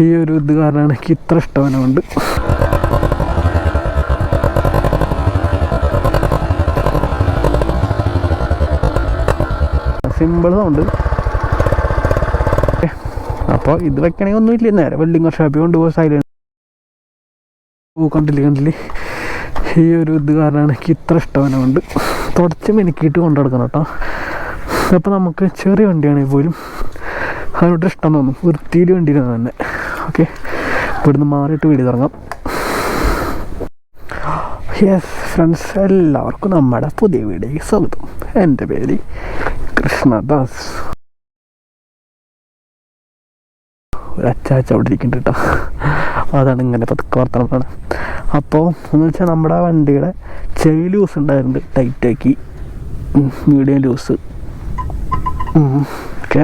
ഈ ഒരു ഇത് കാരണമാണ് എനിക്ക് ഇത്ര ഇഷ്ടമനുണ്ട് സിമ്പിൾ സൗണ്ട് അപ്പോൾ ഇത് വെക്കണമെങ്കിൽ ഒന്നുമില്ല. നേരെ വെൽഡിംഗ് ഷോപ്പിൽ കൊണ്ടുപോയി സൈലൻസ് ഓ കണ്ടില്ലേ കണ്ടില്ലേ? ഈ ഒരു ഇത് കാരണമാണ് എനിക്ക് ഇത്ര ഇഷ്ടമനുണ്ട് തുടച്ച് മെനുക്കിയിട്ട് കൊണ്ടു നടക്കണം കേട്ടോ. അപ്പോൾ നമുക്ക് ചെറിയ വണ്ടിയാണെങ്കിൽ പോലും അതിനോട് ഇഷ്ടം തോന്നും. വൃത്തിയിൽ വണ്ടിയിലാണ് തന്നെ. ഓക്കെ. ഇവിടുന്ന് മാറിയിട്ട് വീട് തുടങ്ങാം. യെസ് ഫ്രണ്ട്സ് എല്ലാവർക്കും നമ്മുടെ പുതിയ വീഡിയോയ്ക്ക് സ്വാഗതം. എന്റെ പേര് കൃഷ്ണദാസ്. ഒരു അച്ചാച്ച അവിടെ ഇരിക്കുന്നുണ്ട് കേട്ടോ. അതാണ് ഇങ്ങനെ പതുക്കെ വർത്തനമാണ് അപ്പോൾ എന്ന് വെച്ചാൽ നമ്മുടെ വണ്ടിയുടെ ചെവി ലൂസ് ഉണ്ടായിരുന്നു ടൈറ്റാക്കി മീഡിയം ലൂസ്. ഓക്കെ.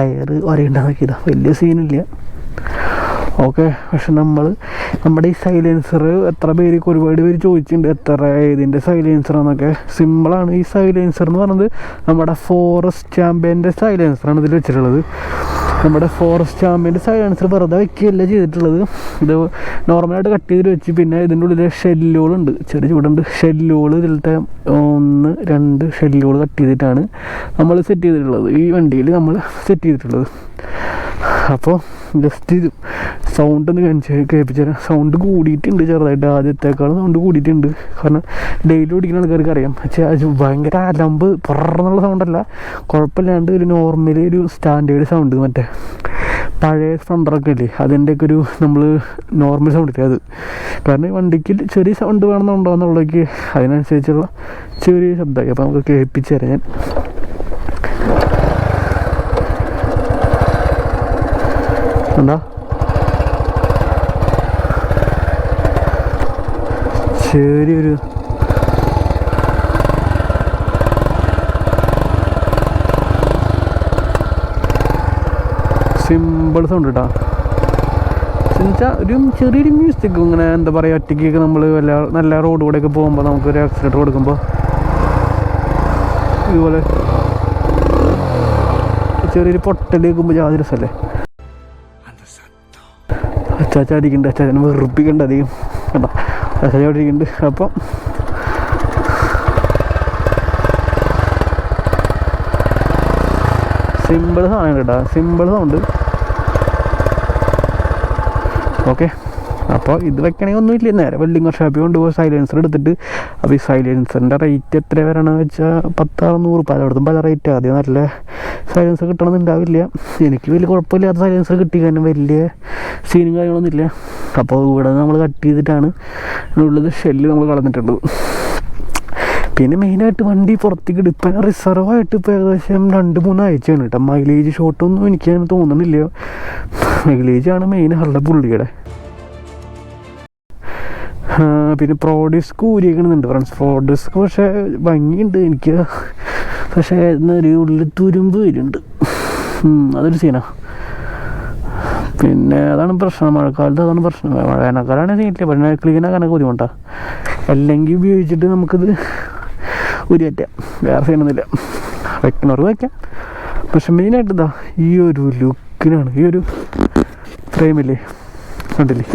ടയർ ഒരയുണ്ടാക്കിയതാ വലിയ സീനില്ല ഓക്കെ പക്ഷെ നമ്മൾ നമ്മുടെ ഈ സൈലൻസർ എത്ര പേർക്ക് ഒരുപാട് പേര് ചോദിച്ചിട്ടുണ്ട് എത്ര ഏതിന്റെ സൈലൻസറാന്നൊക്കെ സിമ്പിളാണ് ഈ സൈലൻസർ എന്ന് പറയുന്നത് നമ്മുടെ ഫോറസ്റ്റ് ചാമ്പ്യന്റെ സൈലൻസറാണ് ഇതിൽ വെച്ചിട്ടുള്ളത്. നമ്മുടെ ഫോറസ്റ്റ് ചാമ്പ്യന്റെ സൈലൻസർ വെറുതെ വെക്കുകയല്ല ചെയ്തിട്ടുള്ളത്. ഇത് നോർമലായിട്ട് കട്ട് ചെയ്തിട്ട് വെച്ച്. പിന്നെ ഇതിന്റെ ഉള്ളിൽ ഷെല്ലുകളുണ്ട് ചെറിയ ചൂടുണ്ട്. ഷെല്ലുകൾ ഇതിലത്തെ ഒന്ന് രണ്ട് ഷെല്ലുകൾ കട്ട് ചെയ്തിട്ടാണ് നമ്മൾ സെറ്റ് ചെയ്തിട്ടുള്ളത്. ഈ വണ്ടിയിൽ നമ്മൾ സെറ്റ് ചെയ്തിട്ടുള്ളത്. അപ്പോൾ ജസ്റ്റ് ഇത് സൗണ്ട് ഒന്ന് കഴിച്ച് കേൾപ്പിച്ചു തരാം സൗണ്ട് കൂടിയിട്ടുണ്ട് ചെറുതായിട്ട്. ആദ്യത്തേക്കാളും സൗണ്ട് കൂടിയിട്ടുണ്ട്. കാരണം ഡെയിലി ഓടിക്കുന്ന ആൾക്കാർക്ക് അറിയാം. പക്ഷേ അത് ഭയങ്കര അലമ്പ് പുറന്നുള്ള സൗണ്ടല്ല കുഴപ്പമില്ലാണ്ട് ഒരു നോർമലി ഒരു സ്റ്റാൻഡേർഡ് സൗണ്ട് മറ്റേ പഴയ സ്പ്ലണ്ടറൊക്കെ ഇല്ലേ? അതിന്റെയൊക്കെ ഒരു നമ്മൾ നോർമൽ സൗണ്ട് ഇല്ലേ അത്? കാരണം വണ്ടിക്ക് ചെറിയ സൗണ്ട് വേണമെന്നുണ്ടോ എന്നുള്ളതൊക്കെ അതിനനുസരിച്ചുള്ള ചെറിയ ശബ്ദമൊക്കെ അപ്പോൾ നമുക്ക് കേൾപ്പിച്ചു തരാം ഞാൻ. എന്താ ചെറിയൊരു സിമ്പിൾ സൗണ്ട് കേട്ടോ എന്നുവെച്ചാൽ ഒരു ചെറിയൊരു മ്യൂസിക് ഇങ്ങനെ എന്താ പറയുക ഒറ്റയ്ക്കൊക്കെ നമ്മൾ വല്ല നല്ല റോഡ് കൂടെയൊക്കെ പോകുമ്പോൾ നമുക്കൊരു ആക്സിഡന്റ് കൊടുക്കുമ്പോൾ ഇതുപോലെ ചെറിയൊരു പൊട്ടൽ കേൾക്കുമ്പോൾ ജാതി രസമല്ലേ അച്ചാച്ച അടിക്കുന്നുണ്ട് അച്ചാച്ചനെ അധികം. കേട്ടോ അച്ചാച്ച അവിടെ ഇരിക്കുന്നുണ്ട് അപ്പം സിമ്പിൾ സാധനം കേട്ടോ സിമ്പിൾ സൗണ്ട് ഓക്കെ. അപ്പോൾ ഇത് വെക്കണമെങ്കിൽ ഒന്നുമില്ല. നേരെ വെൽഡിങ് ഷോപ്പിൽ കൊണ്ടുപോയി സൈലൻസർ എടുത്തിട്ട്. അപ്പോൾ ഈ സൈലൻസറിന്റെ റേറ്റ് എത്ര വരണമെന്ന് വെച്ചാൽ പത്ത് പല പലയിടത്തും പല റേറ്റ് ആദ്യം നല്ല സൈലൻസർ കിട്ടണമെന്നുണ്ടാവില്ല എനിക്ക് വലിയ കുഴപ്പമില്ലാത്ത സൈലൻസർ കിട്ടി. കാരണം വലിയ സീനും കാര്യങ്ങളൊന്നും ഇല്ല. അപ്പോൾ ഇവിടെ നമ്മൾ കട്ട് ചെയ്തിട്ടാണ് ഉള്ളത്. ഷെല്ല് നമ്മൾ കളഞ്ഞിട്ടുണ്ട് പിന്നെ മെയിനായിട്ട് വണ്ടി പുറത്തേക്ക് ഇപ്പം റിസർവായിട്ട് ഇപ്പോൾ ഏകദേശം രണ്ട് മൂന്ന് ആഴ്ചയാണ് കേട്ടോ. മൈലേജ് ഷോട്ടൊന്നും എനിക്ക് തോന്നുന്നില്ല മൈലേജാണ് മെയിൻ ഹള്ള പുള്ളിയുടെ. പിന്നെ പ്രോഡിസ്ക് ഊരിയേക്കണമെന്നുണ്ട് ഫ്രണ്ട്സ് പ്രോഡിസ്ക് പക്ഷേ ഭംഗിയുണ്ട് എനിക്ക്. പക്ഷേ ഒരു ഉള്ളിൽ തുരുമ്പ് വരുന്നുണ്ട്. അതൊരു സീനാ പിന്നെ അതാണ് പ്രശ്നം. മഴക്കാലത്ത് അതാണ് പ്രശ്നം. വേനൽക്കാലാണ് സീനില്ല പക്ഷേ ക്ലീൻ ആക്കാനൊക്കെ ബുദ്ധിമുട്ടാണ് അല്ലെങ്കിൽ ഉപയോഗിച്ചിട്ട് നമുക്കിത് ഉരിയറ്റാം വേറെ സീനൊന്നുമില്ല വെക്കണവർക്ക് വയ്ക്കാം പക്ഷെ മെയിനായിട്ട് ഇതാ ഈ ഒരു ലുക്കിനാണ് ഈ ഒരു ഫ്രെയിമില്ലേ കണ്ടില്ലേ?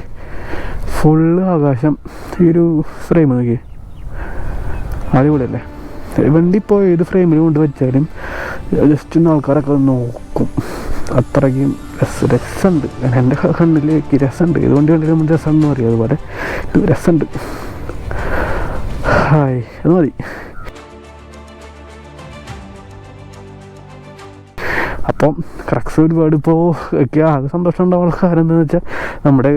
ഫുള്ള് ആകാശം ഈ ഒരു ഫ്രെയിം നോക്കിയേ. അടിപൊളിയല്ലേ? വണ്ടി ഇപ്പോൾ ഏത് ഫ്രെയിമിൽ കൊണ്ട് വെച്ചാലും ജസ്റ്റ് ഒന്ന് ആൾക്കാരൊക്കെ നോക്കും. അത്രയ്ക്കും രസ രസമുണ്ട് എന്റെ കണ്ണിലേക്ക് രസമുണ്ട് ഏത് വണ്ടി കണ്ടിട്ട് രസം എന്ന് പറയും. അതുപോലെ രസമുണ്ട് ഹായ് അത് മതി. അപ്പം ക്രക്സ് ഒരുപാട് ഇപ്പോൾ ആകെ സന്തോഷം ഉണ്ടാവാനുള്ള കാരണം എന്താണെന്ന് വെച്ചാൽ നമ്മുടെ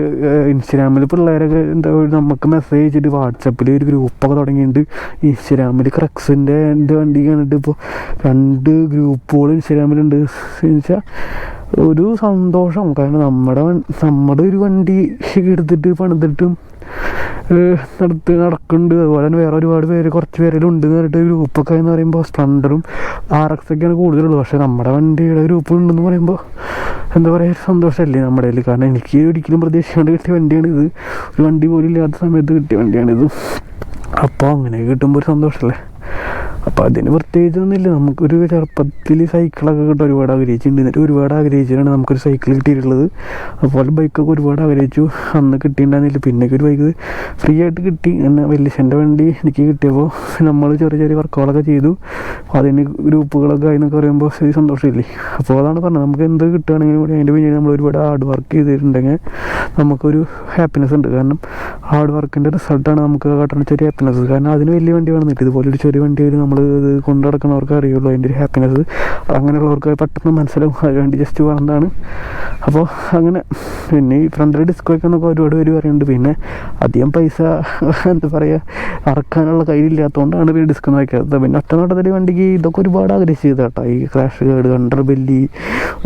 ഇൻസ്റ്റാഗ്രാമിൽ പിള്ളേരൊക്കെ എന്താ നമുക്ക് മെസ്സേജ് ചെയ്തിട്ട് വാട്സപ്പിൽ ഒരു ഗ്രൂപ്പൊക്കെ തുടങ്ങിയിട്ടുണ്ട്. ഇൻസ്റ്റാഗ്രാമിൽ ക്രക്സിന്റെ എന്റെ വണ്ടി കണ്ടിട്ട് ഇപ്പോൾ രണ്ട് ഗ്രൂപ്പുകൾ ഇൻസ്റ്റാഗ്രാമിലുണ്ട്. വെച്ചാൽ ഒരു സന്തോഷം. കാരണം നമ്മുടെ നമ്മുടെ ഒരു വണ്ടി എടുത്തിട്ട് പണിതിട്ടും നടത്ത് നടക്കുന്നുണ്ട്. അതുപോലെ തന്നെ വേറെ ഒരുപാട് പേര് കുറച്ച് പേരിലുണ്ട് എന്ന് പറഞ്ഞിട്ട് ഗ്രൂപ്പൊക്കെ എന്ന് പറയുമ്പോൾ സ്പ്ലണ്ടറും ആർ എക്സ് ഒക്കെയാണ് കൂടുതലുള്ളത്. പക്ഷേ നമ്മുടെ വണ്ടിയുടെ ഗ്രൂപ്പ് ഉണ്ടെന്ന് പറയുമ്പോൾ എന്താ പറയുക ഒരു സന്തോഷമല്ലേ നമ്മുടെ കയ്യിൽ കാരണം എനിക്ക് ഒരിക്കലും പ്രതീക്ഷിക്കാണ്ട് കിട്ടിയ വണ്ടിയാണ് ഇത്. ഒരു വണ്ടി പോലും ഇല്ലാത്ത സമയത്ത് കിട്ടിയ വണ്ടിയാണിത് അപ്പോൾ അങ്ങനെ കിട്ടുമ്പോൾ ഒരു സന്തോഷമല്ലേ അപ്പോൾ അതിന് പ്രത്യേകിച്ചൊന്നുമില്ല. നമുക്കൊരു ചെറുപ്പത്തിൽ സൈക്കിളൊക്കെ കിട്ടാൻ ഒരുപാട് ആഗ്രഹിച്ചിട്ടുണ്ട്. എന്നിട്ട് ഒരുപാട് ആഗ്രഹിച്ചിട്ടാണ് നമുക്കൊരു സൈക്കിൾ കിട്ടിയിട്ടുള്ളത്. അതുപോലെ ബൈക്കൊക്കെ ഒരുപാട് ആഗ്രഹിച്ചു. അന്ന് കിട്ടിയിട്ടുണ്ടായിരുന്നില്ല. പിന്നെ ഒരു ബൈക്ക് ഫ്രീ ആയിട്ട് കിട്ടി. എന്നെ വലിയച്ഛന്റെ വണ്ടി എനിക്ക് കിട്ടിയപ്പോൾ നമ്മൾ ചെറിയ ചെറിയ വർക്കുകളൊക്കെ ചെയ്തു. അതിന് ഗ്രൂപ്പുകളൊക്കെ ആയി എന്നൊക്കെ പറയുമ്പോൾ ശരി സന്തോഷമില്ലേ? അപ്പോൾ അതാണ് പറഞ്ഞത്. നമുക്ക് എന്ത് കിട്ടുകയാണെങ്കിലും കൂടി അതിന്റെ പിന്നിൽ നമ്മൾ ഒരുപാട് ഹാർഡ് വർക്ക് ചെയ്തിട്ടുണ്ടെങ്കിൽ നമുക്കൊരു ഹാപ്പിനെസ് ഉണ്ട്. കാരണം ഹാർഡ് വർക്കിന്റെ റിസൾട്ടാണ് നമുക്ക് കാട്ടുന്ന ചെറിയ ഹാപ്പിനെസ് കാരണം അതിന് വലിയ വണ്ടി വേണമെന്നില്ല. ഇതുപോലെ ഒരു ചെറിയ വണ്ടിയിൽ നമ്മൾ ഇത് കൊണ്ടു നടക്കുന്നവർക്ക് അറിയുള്ളൂ അതിന്റെ ഒരു ഹാപ്പിനെസ് അങ്ങനെയുള്ളവർക്ക് പെട്ടെന്ന് മനസ്സിലാവും അതിനുവേണ്ടി ജസ്റ്റ് പറഞ്ഞതാണ്. അപ്പോൾ അങ്ങനെ പിന്നെ ഈ ഫ്രണ്ടിൽ ഡിസ്ക് വയ്ക്കുന്നൊക്കെ ഒരുപാട് പേര് പറയുന്നുണ്ട്. പിന്നെ അധികം പൈസ എന്താ പറയുക അറക്കാനുള്ള കയ്യിലില്ലാത്തതുകൊണ്ടാണ് പിന്നെ ഡിസ്ക് വയ്ക്കാത്തത്. പിന്നെ ഒറ്റ വണ്ടിക്ക് ഇതൊക്കെ ഒരുപാട് ആഗ്രഹിച്ചു കേട്ടോ ഈ ക്രാഷ് കേട് അണ്ടർ ബെല്ലി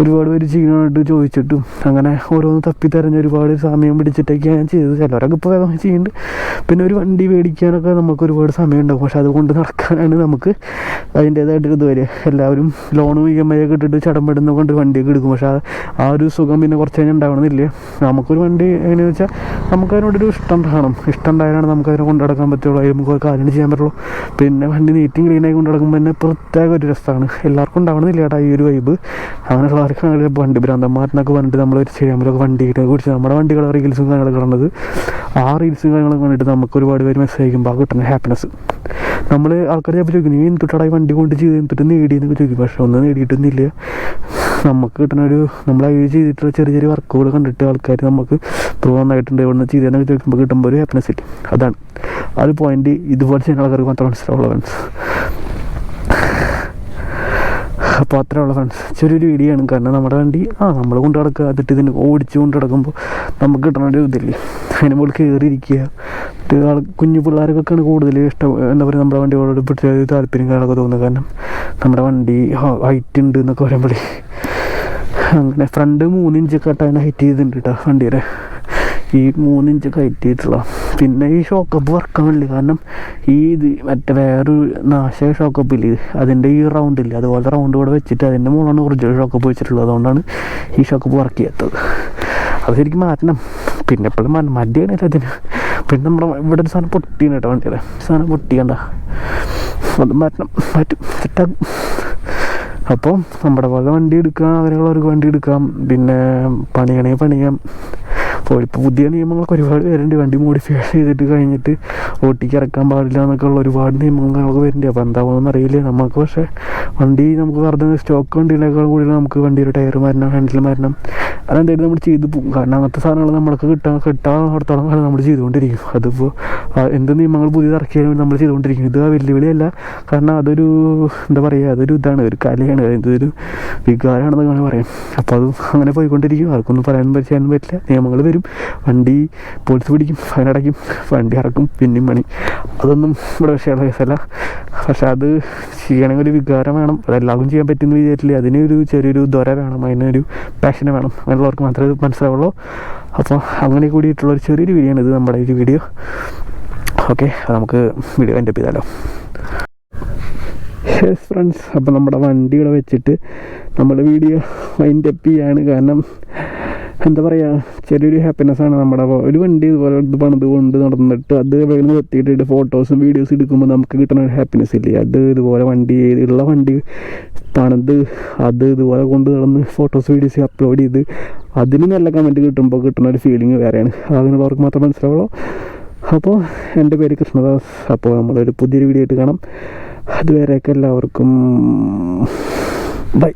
ഒരുപാട് പേര് ചെയ്യാനായിട്ട് ചോദിച്ചിട്ടും അങ്ങനെ ഓരോന്ന് തപ്പി തെരഞ്ഞ് ഒരുപാട് സമയം പിടിച്ചിട്ടൊക്കെയാണ് ഞാൻ ചെയ്തത്. ചിലവരൊക്കെ ഇപ്പോൾ വേഗം ചെയ്യുന്നുണ്ട്. പിന്നെ ഒരു വണ്ടി മേടിക്കാനൊക്കെ നമുക്ക് ഒരുപാട് സമയം ഉണ്ടാവും പക്ഷെ അതുകൊണ്ട് നടക്കാനാണ് നമുക്ക് അതിന്റേതായിട്ടൊരു ഇത് വരിക. എല്ലാവരും ലോണും ഇ എം ഐ ഒക്കെ ഇട്ടിട്ട് ചടമ്പെടുന്ന കൊണ്ട് വണ്ടിയൊക്കെ എടുക്കും. പക്ഷെ ആ- ഒരു സുഖം പിന്നെ കുറച്ച് കഴിഞ്ഞാൽ ഉണ്ടാവണമെന്നില്ല. നമുക്കൊരു വണ്ടി എങ്ങനെയാണെന്ന് വെച്ചാൽ നമുക്ക് അതിനോടൊരു ഇഷ്ടം കാണും ഇഷ്ടം ഉണ്ടായാലാണ് നമുക്ക് അതിനെ കൊണ്ടു നടക്കാൻ പറ്റുള്ളൂ. നമുക്ക് കാര്യങ്ങൾ ചെയ്യാൻ പറ്റുള്ളൂ. പിന്നെ വണ്ടി നീറ്റും ക്ലീനായി കൊണ്ടു നടക്കുമ്പോൾ തന്നെ പ്രത്യേക ഒരു രസമാണ്. എല്ലാവർക്കും ഉണ്ടാവണമെന്നില്ല ചേട്ടാ ഈ ഒരു വൈബ് അങ്ങനെയുള്ളവർക്ക് അങ്ങനെ വണ്ടി ഭ്രാന്തന്മാരെന്നൊക്കെ പറഞ്ഞിട്ട് നമ്മൾ ഒരു വണ്ടി വണ്ടിയുടെ കുറിച്ച് നമ്മുടെ വണ്ടികളെ റീൽസും കാര്യങ്ങളൊക്കെ ഉള്ളത് ആ റീൽസും കാര്യങ്ങളൊക്കെ കണ്ടിട്ട് നമുക്ക് ഒരുപാട് പേര് മെസ്സേജ് അയക്കുമ്പോൾ ആ കിട്ടുന്ന ഹാപ്പിനെസ് നമ്മൾ ആൾക്കാർ ചിലപ്പോൾ ചോദിക്കും നീ എന്തുട്ടടാ വണ്ടി കൊണ്ട് ചെയ്ത്? എന്തിട്ട് നേടിയെന്നൊക്കെ ചോദിക്കും. പക്ഷെ ഒന്നും നേടിയിട്ടൊന്നുമില്ല. നമുക്ക് കിട്ടുന്ന ഒരു നമ്മൾ അതിൽ ചെയ്തിട്ടുള്ള ചെറിയ ചെറിയ വർക്കുകൾ കണ്ടിട്ട് ആൾക്കാർ നമുക്ക് ത്രൂ നന്നായിട്ടുണ്ട് ഇവിടെ നിന്ന് ചെയ്തതെന്നൊക്കെ ചോദിക്കുമ്പോൾ കിട്ടുമ്പോൾ ഒരു ഹാപ്പിനെസ് ഇല്ല? അതാണ്. ആ ഒരു പോയിന്റ് ഇതുപോലെ ചെയ്യുന്ന ആൾക്കാർക്ക് മാത്രം മനസ്സിലാവുള്ള ഫ്രണ്ട്സ് അപ്പോൾ അത്രയുള്ള ഫ്രണ്ട്സ് ചെറിയൊരു വീഡിയോ ആണ് കാരണം നമ്മുടെ വണ്ടി ആ നമ്മൾ കൊണ്ട് നടക്കുക അതിട്ട് ഇതിന് ഓടിച്ചു കൊണ്ട് നടക്കുമ്പോൾ നമുക്ക് കിട്ടണ ഒരു ഇതില്ലേ? അതിന് മുകളിൽ കയറിയിരിക്കുക ആൾ കുഞ്ഞു പിള്ളേർക്കൊക്കെയാണ് കൂടുതൽ ഇഷ്ടം. എന്താ പറയുക നമ്മുടെ വണ്ടികളോട് പ്രത്യേക താല്പര്യം കാര്യങ്ങളൊക്കെ തോന്നുന്നത്. കാരണം നമ്മുടെ വണ്ടി ഹൈറ്റ് ഉണ്ട് എന്നൊക്കെ പറയുമ്പോഴേ. അങ്ങനെ ഫ്രണ്ട് മൂന്ന് ഇഞ്ചൊക്കെ ആയിട്ടാണ് ഹൈറ്റ് ചെയ്തിട്ടുണ്ട് കേട്ടോ വണ്ടിയുടെ ഈ മൂന്ന് ഇഞ്ചൊക്കെ ഹൈറ്റ് ചെയ്തിട്ടുള്ള. പിന്നെ ഈ ഷോക്കപ്പ് വർക്കാവില്ല കാരണം ഈ ഇത് മറ്റേ വേറൊരു നാശ ഇല്ലേ? അതിന്റെ ഈ റൗണ്ട് ഇല്ല? അതുപോലത്തെ റൗണ്ട് കൂടെ വെച്ചിട്ട് അതിന്റെ മുകളിലാണ് ഒറിജിനൽ ഷോക്കപ്പ് വെച്ചിട്ടുള്ളത്. അതുകൊണ്ടാണ് ഈ ഷോക്കപ്പ് വർക്ക് ചെയ്യാത്തത്. അത് ശരിക്കും മാറ്റണം. പിന്നെ എപ്പോഴും മടിയാണ് അതിന് പിന്നെ നമ്മുടെ ഇവിടെ ഒരു സാധനം പൊട്ടിയാണ് കേട്ടോ വണ്ടിയുടെ. സാധനം പൊട്ടിയണ്ട അത് മാറ്റണം. മാറ്റും. സെറ്റാകും അപ്പോൾ നമ്മുടെ പോലെ വണ്ടി എടുക്കാം ഒരു വണ്ടി എടുക്കാം. പിന്നെ പണിയണേ പണിയാം. അപ്പോൾ ഇപ്പോൾ പുതിയ നിയമങ്ങളൊക്കെ ഒരുപാട് വരുന്നുണ്ട് വണ്ടി മോഡിഫൈ ചെയ്തിട്ട് കഴിഞ്ഞിട്ട് ഓട്ടിക്ക് ഇറക്കാൻ പാടില്ല എന്നൊക്കെ ഉള്ള ഒരുപാട് നിയമങ്ങളൊക്കെ വരുന്നുണ്ട്. അപ്പോൾ എന്താവുമെന്ന് അറിയില്ല. നമുക്ക് പക്ഷേ വണ്ടി നമുക്ക് വെറുതെ സ്റ്റോക്ക് വണ്ടിയിലേക്കാൾ കൂടുതൽ നമുക്ക് വണ്ടിയുടെ ടയർ മരണം ഹാൻഡിൽ മരണം അതെന്തായാലും നമ്മൾ ചെയ്തു പോകും. കാരണം അങ്ങനത്തെ സാധനങ്ങൾ നമ്മൾക്ക് കിട്ടാൻ കിട്ടാത്തോളം കാലം നമ്മൾ ചെയ്തുകൊണ്ടിരിക്കും. അതിപ്പോൾ എന്ത് നിയമങ്ങൾ പുതിയത് ഇറക്കിയാലും നമ്മൾ ചെയ്തുകൊണ്ടിരിക്കും. ഇത് വെല്ലുവിളിയല്ല. കാരണം അതൊരു എന്താ പറയുക അതൊരു ഇതാണ് ഒരു കലയാണ് ഇതൊരു വികാരമാണെന്നൊക്കെ പറയാം. അപ്പോൾ അത് അങ്ങനെ പോയിക്കൊണ്ടിരിക്കും. ആർക്കൊന്നും പറയാനും പറ്റാനും പറ്റില്ല. നിയമങ്ങൾ വരും. വണ്ടി പോലീസ് പിടിക്കും ഫൈനടയ്ക്കും വണ്ടി ഇറക്കും പിന്നെയും പണി. അതൊന്നും ഇവിടെ വിഷയമുള്ള കേസല്ല. പക്ഷെ അത് ചെയ്യണമെങ്കിൽ ഒരു വികാരം വേണം. അതെല്ലാവർക്കും ചെയ്യാൻ പറ്റുമെന്ന് വിചാരിച്ചില്ല അതിനൊരു ചെറിയൊരു ദ്വര വേണം. അതിനൊരു പാഷൻ വേണം. അങ്ങനെയുള്ളവർക്ക് മാത്രമേ ഇത് മനസ്സിലാവുള്ളൂ. അപ്പോൾ അങ്ങനെ കൂടിയിട്ടുള്ള ഒരു ചെറിയൊരു വീഡിയോ ആണ് ഇത് നമ്മുടെ ഒരു വീഡിയോ ഓക്കെ നമുക്ക് വീഡിയോ എന്റെ ചെയ്താലോ. യെസ് ഫ്രണ്ട്സ് അപ്പോൾ നമ്മുടെ വണ്ടി ഇവിടെ വെച്ചിട്ട് നമ്മൾ വീഡിയോ അപ്പ് ചെയ്യാണ്. കാരണം എന്താ പറയുക ചെറിയൊരു ഹാപ്പിനെസ് ആണ് നമ്മുടെ ഒരു വണ്ടി ഇതുപോലെ ഇത് പണിത് കൊണ്ട് നടന്നിട്ട് അത് വേഗം എത്തിയിട്ട് ഫോട്ടോസും വീഡിയോസും എടുക്കുമ്പോൾ നമുക്ക് കിട്ടുന്ന ഒരു ഹാപ്പിനെസ് ഇല്ലേ? അത് ഇതുപോലെ വണ്ടി ഉള്ള വണ്ടി പണിത് അത് ഇതുപോലെ കൊണ്ട് നടന്ന് ഫോട്ടോസ് വീഡിയോസ് അപ്ലോഡ് ചെയ്ത് അതിന് നല്ല കമന്റ് കിട്ടുമ്പോൾ കിട്ടുന്ന ഒരു ഫീലിംഗ് വേറെയാണ്. അങ്ങനെയുള്ളവർക്ക് മാത്രം മനസ്സിലാവുള്ളൂ. അപ്പോൾ എന്റെ പേര് കൃഷ്ണദാസ്. അപ്പോൾ നമ്മളൊരു പുതിയൊരു വീഡിയോ ആയിട്ട് കാണാം. അതുവരെയൊക്കെ എല്ലാവർക്കും ബൈ